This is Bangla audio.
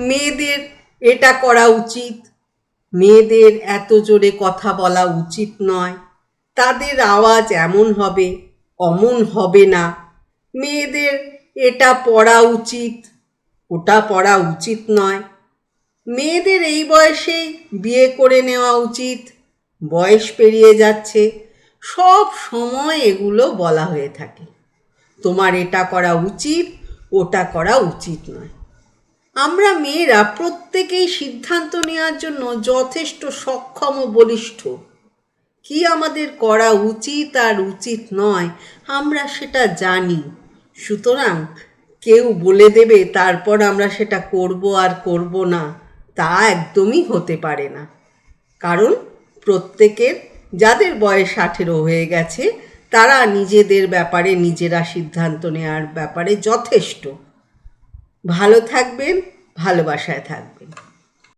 মেয়েদের এটা করা উচিত। মেয়েদের এত জোরে কথা বলা উচিত নয়। তাদের আওয়াজ এমন হবে, অমন হবে না। মেয়েদের এটা পড়া উচিত, ওটা পড়া উচিত নয়। মেয়েদের এই বয়সেই বিয়ে করে নেওয়া উচিত। বয়স পেরিয়ে যাচ্ছে, সব সময় এগুলো বলা হয়ে থাকে। তোমার এটা করা উচিত, ওটা করা উচিত নয়। আমরা মেয়েরা প্রত্যেকেই সিদ্ধান্ত নেওয়ার জন্য যথেষ্ট সক্ষম ও বলিষ্ঠ। কি আমাদের করা উচিত আর উচিত নয়, আমরা সেটা জানি। সুতরাং কেউ বলে দেবে, তারপর আমরা সেটা করব আর করব না। তা একদমই হতে পারে না। কারণ প্রত্যেকের, যাদের বয়স আঠেরো হয়ে গেছে, তারা নিজেদের ব্যাপারে, নিজেরা সিদ্ধান্ত নেওয়ার ব্যাপারে যথেষ্ট। ভালো থাকবেন ভালোবাসায় থাকবেন